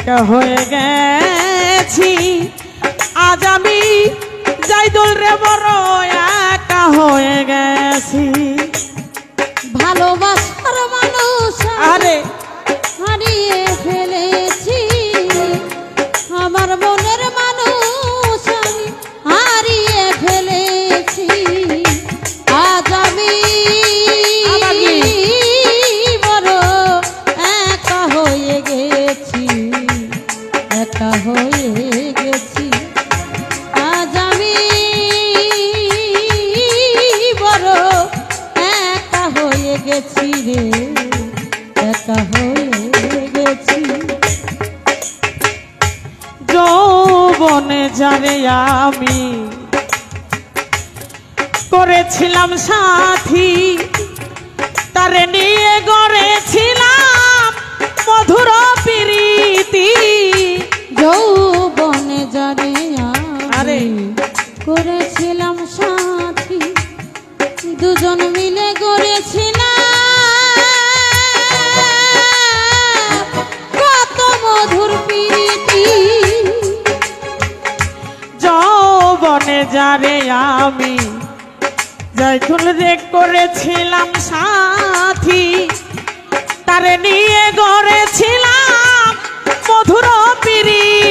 একা হয়ে গেছি। আজ আমি যাই দোল রে বড় একা হয়ে গেছি। ভালোবাসার মানুষ আরে। হারিয়ে ফেলেছি একা হয়ে গেছি। আজ আমি বড় একা হয়ে গেছি রে, একা হয়ে গেছি। যৌবনে যারে আমি করেছিলাম সাথী, তারে নিয়ে গড়েছিলাম মধুর প্রীতি। যৌবনে জানে আরে। করেছিলাম সাথী দুজন মিলে গড়েছিলাম কত মধুর প্রীতি যৌবনে যারে আমি জয়তুল রে করেছিলাম সাথী তারে নিয়ে গড়েছিলাম মধুর প্রীতি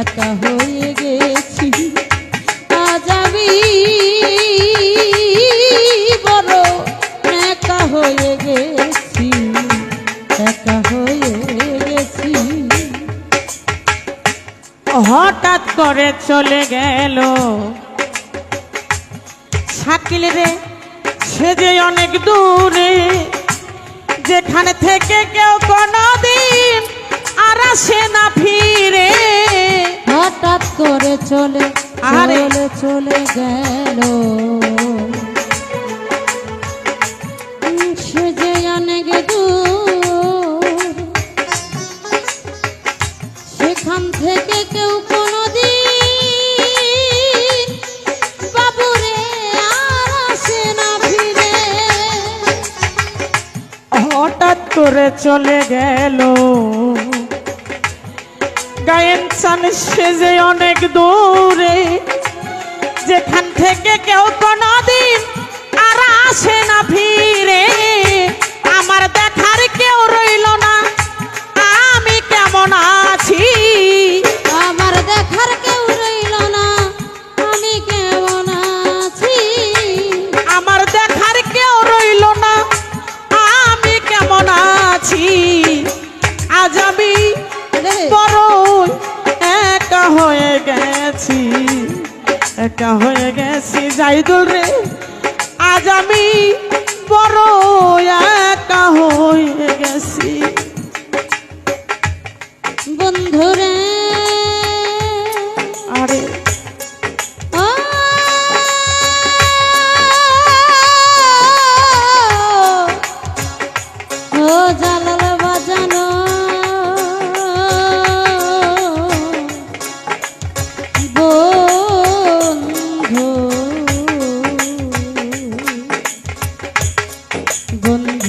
একা হয়ে গেছি। আজ আমি বড় একা হয়ে গেছি। একা হয়ে গেছি। হঠাৎ করে চলে গেল। শাকিল রে, সে যে অনেক দূরে, যেখানে থেকে কেউ কোনদিন আর আসে না ফিরে। হঠাৎ করে চলে। চলে চলে গেল। সে যে অনেক দূর সেখান থেকে কেউ করে চলে গেল। গায়েন সেজে অনেক দূরে যেখান থেকে কেউ নদী আর আসে না ফিরে। একা হয়ে গেছি জাইদুল রে। আজ আমি বড় একা হয়ে গেছি। বন্ধুরে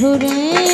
মধুরে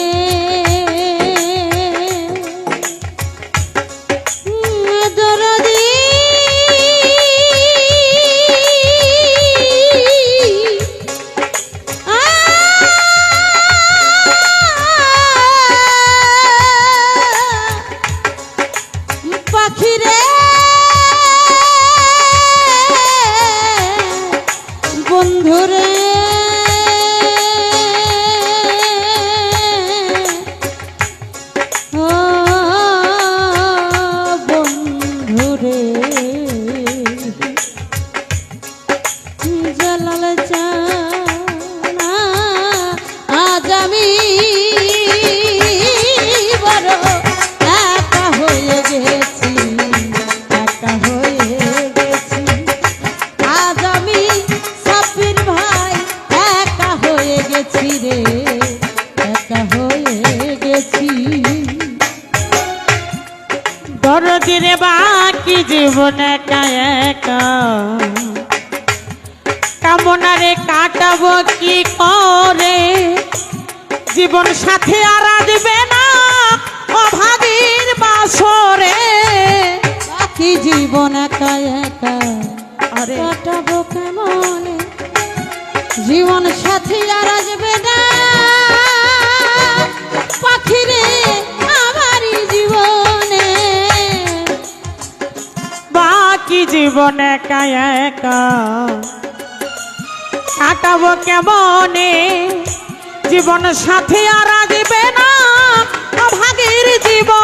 গেছি রে বাকি জীবন একা। একা রে কাটাবো কি করে? জীবন সাথে আরা দিবে না অভাগীর বাসরে। বাকি জীবন একা। একা আরে। কাটাবো কেমন? জীবন সাথী আর দিবে না জীবন একা একা। কাটাবো কেমনে? জীবন সাথে আর আসবে না। ভাগের জীবনে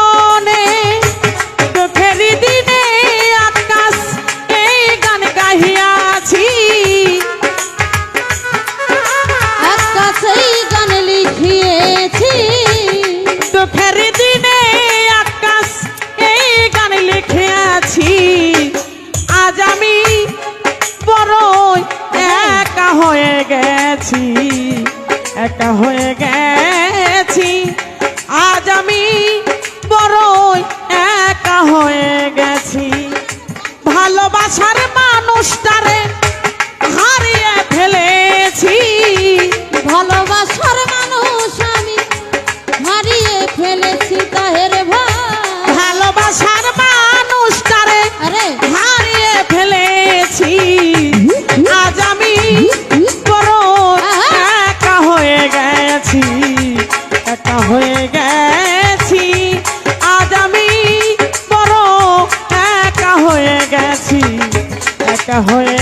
গেছি বড়